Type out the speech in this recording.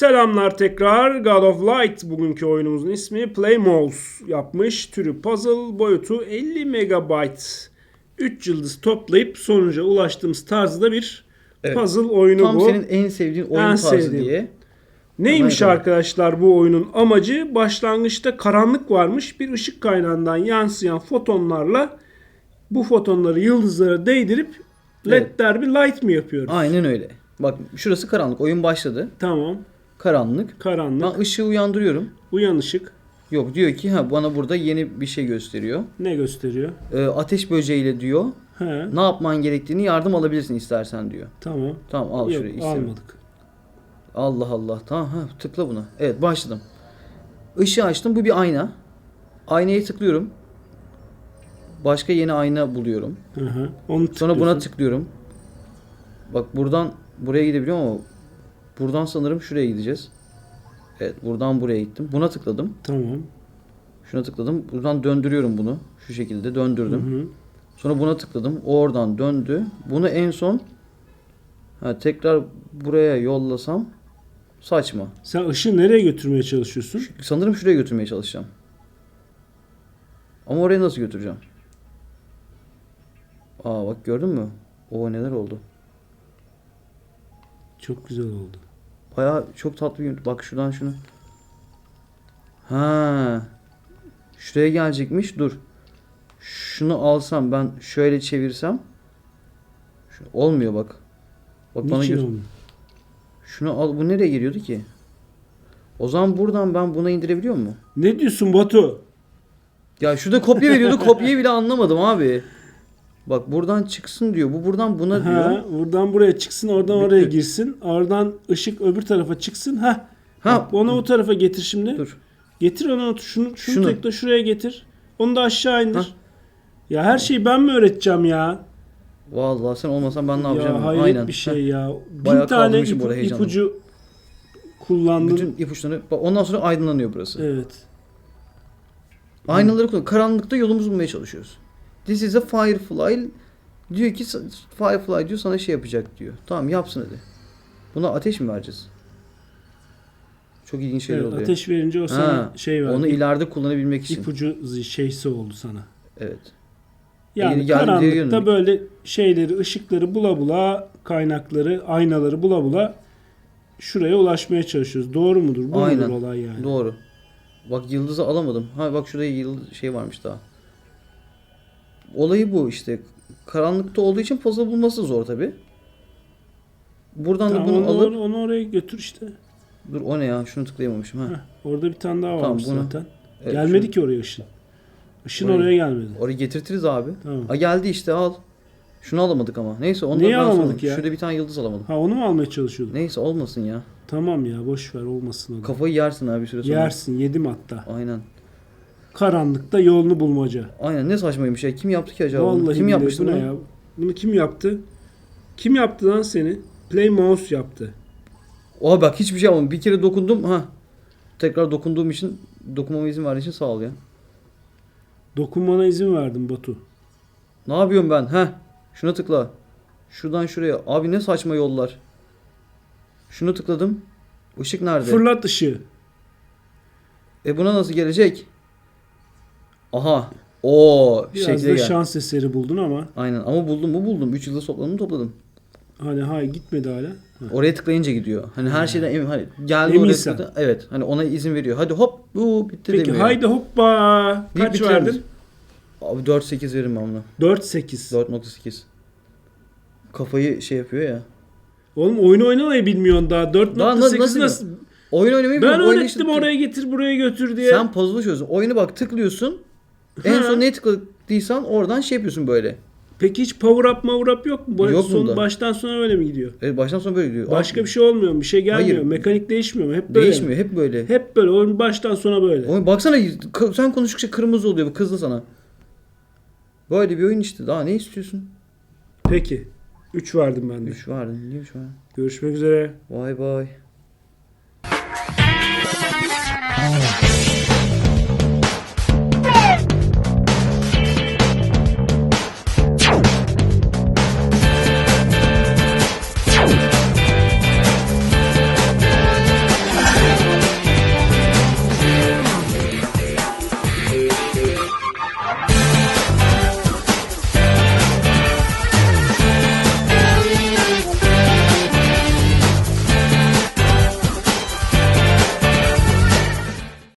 Selamlar tekrar. God of Light bugünkü oyunumuzun ismi Playmos yapmış. Türü puzzle, boyutu 50 MB. 3 yıldız toplayıp sonuca ulaştığımız tarzda bir Evet. puzzle oyunu Tam bu. senin en sevdiğin oyun En tarzı sevdiğim. diye. Neymiş Hemen arkadaşlar bu oyunun amacı? Başlangıçta karanlık varmış. Bir ışık kaynağından yansıyan fotonlarla bu fotonları yıldızlara değdirip led Evet. derby light mı yapıyoruz? Aynen öyle. Bak şurası karanlık. Oyun başladı. Tamam. Karanlık. Karanlık. Ben ışığı uyandırıyorum. Uyan ışık. Yok diyor ki ha bana burada yeni bir şey gösteriyor. Ne gösteriyor? Ee, ateş böceğiyle diyor. He. Ne yapman gerektiğini yardım alabilirsin istersen diyor. Tamam. Tamam al Yok şurayı. istemiyorum. almadık. Allah Allah. Tamam ha tıkla buna. Evet başladım. Işığı açtım. Bu bir ayna. Aynaya tıklıyorum. Başka yeni ayna buluyorum. Hı hı. Onu Sonra buna tıklıyorum. Bak buradan buraya gidebiliyorum ama buradan sanırım şuraya gideceğiz. Evet buradan buraya gittim. Buna tıkladım. Tamam. Şuna tıkladım. Buradan döndürüyorum bunu. Şu şekilde Hı döndürdüm. hı. Sonra buna tıkladım. O oradan döndü. Bunu en son ha, tekrar buraya yollasam saçma. Sen ışığı nereye götürmeye çalışıyorsun? Sanırım şuraya götürmeye çalışacağım. Ama oraya nasıl götüreceğim? Aa bak gördün mü? O neler oldu? Çok güzel oldu. Baya çok tatlı bir Bak şuradan şunu. Ha. Şuraya gelecekmiş. Dur. Şunu alsam ben şöyle çevirsem. Şu, olmuyor bak. Bak bana Niçin gö- olmuyor? Şunu al. Bu nereye geliyordu ki? O zaman buradan ben buna indirebiliyor mu? Ne diyorsun Batu? Ya şurada kopya veriyordu. Kopyayı bile anlamadım abi. Bak buradan çıksın diyor. Bu buradan buna diyor. Ha, buradan buraya çıksın, oradan Bitti. oraya girsin. Oradan ışık öbür tarafa çıksın. Ha. Ha. Bak, onu o tarafa getir şimdi. Dur. Getir onu şunu şunu, Şunu. tek de şuraya getir. Onu da aşağı indir. Ha. Ya her şeyi ben mi öğreteceğim ya? Vallahi sen olmasan ben ne yapacağım? Ya hayret Aynen. bir şey ya. Bin Bayağı tane heyecanla. ipucu kullandın. Bütün ipuçlarını ondan sonra aydınlanıyor burası. Evet. Aynaları kullan. Karanlıkta yolumuzu bulmaya çalışıyoruz. This is a firefly. Diyor ki firefly diyor sana şey yapacak diyor. Tamam yapsın hadi. Buna ateş mi vereceğiz? Çok ilginç şeyler evet oluyor. ateş verince o sana Ha, şey verdi. Onu ileride kullanabilmek için. ipucu şeysi oldu sana. Evet. Yani karanlıkta böyle şeyleri, ışıkları bula bula, kaynakları, aynaları bula bula şuraya ulaşmaya çalışıyoruz. Doğru mudur? Bu Aynen. mudur olay yani? Doğru. Bak yıldızı alamadım. Ha bak şurada yıldız şey varmış daha. Olayı bu işte. Karanlıkta olduğu için puzzle bulması zor tabi. Buradan Tamam, da bunu onu, alıp onu oraya götür işte. dur o ne ya? Şunu tıklayamamışım ha. Heh, orada bir tane daha Tamam, varmış bunu- zaten. Evet, gelmedi şunu- ki oraya ışın. Işın Oraya- oraya gelmedi. Orayı getirtiriz abi. Tamam. Ha geldi işte al. Şunu alamadık ama. Neyse onu da Neyi alamadık ya? Şurada bir tane yıldız alamadım. Ha onu mu almaya çalışıyordun? Neyse olmasın ya. Tamam ya boş ver olmasın o da. Kafayı yersin abi bir süre sonra. Yersin yedim hatta. Aynen. Karanlıkta yolunu bulmaca. Aynen ne saçmaymış ya. Kim yaptı ki acaba? bunu? Vallahi Kim yapmıştı ne bunu? ya? Bunu kim yaptı? Kim yaptı lan seni? Play Mouse yaptı. Oha bak hiçbir şey yapmadım. Bir kere dokundum. Ha. Tekrar dokunduğum için dokunmama izin verdiğin için sağ ol ya. Dokunmana izin verdim Batu. Ne yapıyorum ben? Heh. Şuna tıkla. Şuradan şuraya. Abi ne saçma yollar. Şunu tıkladım. Işık nerede? Fırlat ışığı. E buna nasıl gelecek? Aha. Oo, Biraz şekle da gel. şans eseri buldun ama Aynen ama buldum mu buldum. 3 yılda topladım topladım. hani hay gitmedi hala. Ha. Oraya tıklayınca gidiyor. Hani her şeyden emin. Hani geldi Eminsen. oraya tıkladı. Evet. Hani ona izin veriyor. Hadi hop bu bitti Peki demiyor. haydi hoppa. Bir Kaç verdin? Abi 4-8 verim ben buna. 4-8. 4.8. Kafayı şey yapıyor ya. Oğlum oyunu oynamayı bilmiyorsun daha. 4.8 Daha nasıl? nasıl nasıl? Oyun oynamayı Ben bilmiyorum. Oyunu öğrettim işte- oraya getir buraya götür diye. Sen puzzle çözüyorsun. Oyunu bak tıklıyorsun. En son neye tıkladıysan oradan şey yapıyorsun böyle. Peki hiç power up power up yok mu? Bu Yok son, bunda. baştan sona öyle mi gidiyor? Evet baştan sona böyle gidiyor. Başka bir şey olmuyor mu? Bir şey gelmiyor. Hayır. Mekanik değişmiyor mu? Hep böyle. değişmiyor. Hep böyle. Hep böyle. Oyun baştan sona böyle. Oyun baksana k- sen konuştukça kırmızı oluyor. Bu kızdı sana. Böyle bir oyun işte. Daha ne istiyorsun? Peki. 3 verdim ben de. 3 vardı. Niye 3 var? Görüşmek üzere. Vay vay.